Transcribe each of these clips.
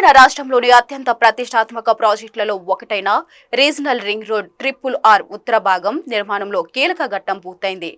తెలంగాణ రాష్ట్రంలోని అత్యంత ప్రతిష్టాత్మక ప్రాజెక్టులలో ఒకటైన regional ring road triple R ఉత్తర భాగం నిర్మాణంలో కీలక ఘట్టం పూర్తయింది.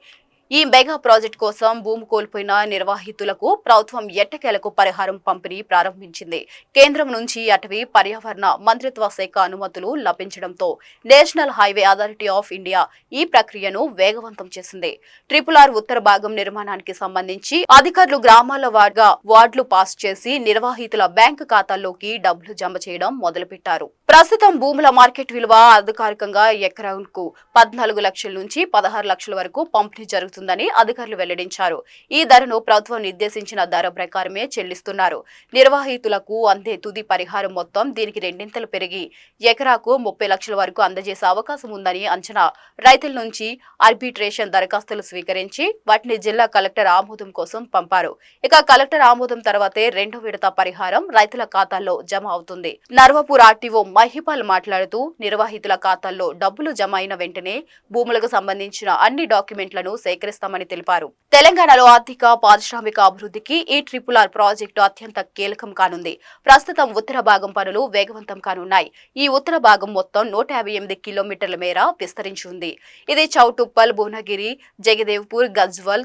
ఈ మెగా ప్రాజెక్ట్ కోసం భూమి కోల్పోయిన నిర్వాహితులకు ప్రభుత్వం ఎట్టకేలకు పరిహారం పంపిణీ ప్రారంభించింది. కేంద్రం నుంచి అటవీ పర్యావరణ మంత్రిత్వ శాఖ అనుమతులు లభించడంతో national highway authority of India ఈ ప్రక్రియను వేగవంతం చేసింది. ట్రిపుల్ ఆర్ ఉత్తర భాగం నిర్మాణానికి సంబంధించి అధికారులు గ్రామాల వారిగా వార్డులు పాస్ చేసి నిర్వాహితుల బ్యాంకు ఖాతాల్లోకి డబ్బులు జమ చేయడం మొదలుపెట్టారు. ప్రస్తుతం భూముల మార్కెట్ విలువ అధికారికంగా ఎకరాకు పద్నాలుగు లక్షల నుంచి పదహారు లక్షల వరకు పంపిణీ జరుగుతుంది. జరుగుతుందని అధికారులు వెల్లడించారు. ఈ ధరను ప్రభుత్వం నిర్దేశించిన ధర ప్రకారమే చెల్లిస్తున్నారు. నిర్వాహితులకు అందే తుది పరిహారం మొత్తం దీనికి రెండింతలు పెరిగి ఎకరాకు ముప్పై లక్షల వరకు అందజేసే అవకాశం ఉందని అంచనా. రైతుల నుంచి ఆర్బిట్రేషన్ దరఖాస్తులు స్వీకరించి వాటిని జిల్లా కలెక్టర్ ఆమోదం కోసం పంపారు. ఇక కలెక్టర్ ఆమోదం తర్వాతే రెండో విడత పరిహారం రైతుల ఖాతాల్లో జమ అవుతుంది. నర్వపూర్ ఆర్టీఓ మహిపాల్ మాట్లాడుతూ నిర్వాహితుల ఖాతాల్లో డబ్బులు జమ అయిన వెంటనే భూములకు సంబంధించిన అన్ని డాక్యుమెంట్లను చేస్తామని తెలిపారు. తెలంగాణలో ఆర్థిక పారిశ్రామిక అభివృద్ధికి ఈ ట్రిపుల్ ఆర్ ప్రాజెక్టు అత్యంత కీలకం కానుంది. ప్రస్తుతం ఉత్తర భాగం పనులు వేగవంతం కానున్నాయి. ఈ ఉత్తర భాగం మొత్తం నూట యాభై ఎనిమిది కిలోమీటర్ల మేర విస్తరించి ఉంది ఇది చౌటుప్పల్ భువనగిరి జగదేవ్పూర్ గజ్వల్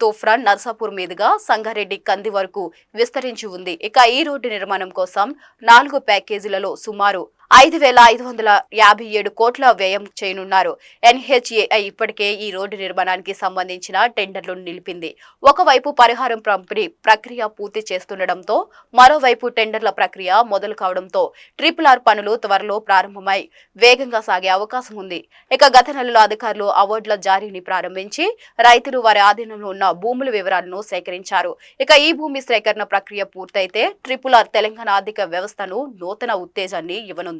తోఫ్రాన్ నర్సాపూర్ మీదుగా సంగారెడ్డి కంది వరకు విస్తరించి ఉంది. ఇక ఈ రోడ్డు నిర్మాణం కోసం నాలుగు ప్యాకేజీలలో సుమారు ఐదు వేల ఐదు వందల యాభై ఏడు కోట్ల వ్యయం చేయనున్నారు. ఎన్హెచ్ఏఐ ఇప్పటికే ఈ రోడ్డు నిర్మాణానికి సంబంధించిన టెండర్లు నిలిపింది. ఒకవైపు పరిహారం పంపిణీ ప్రక్రియ పూర్తి చేస్తుండటంతో మరోవైపు టెండర్ల ప్రక్రియ మొదలు కావడంతో ట్రిపుల్ ఆర్ పనులు త్వరలో ప్రారంభమై వేగంగా సాగే అవకాశం ఉంది. ఇక గత నెలలో అధికారులు అవార్డుల జారీని ప్రారంభించి రైతులు వారి ఆధీనంలో ఉన్న భూముల వివరాలను సేకరించారు. ఇక ఈ భూమి సేకరణ ప్రక్రియ పూర్తయితే ట్రిపుల్ ఆర్ తెలంగాణ ఆర్థిక వ్యవస్థను నూతన ఉత్తేజాన్ని ఇవ్వనుంది.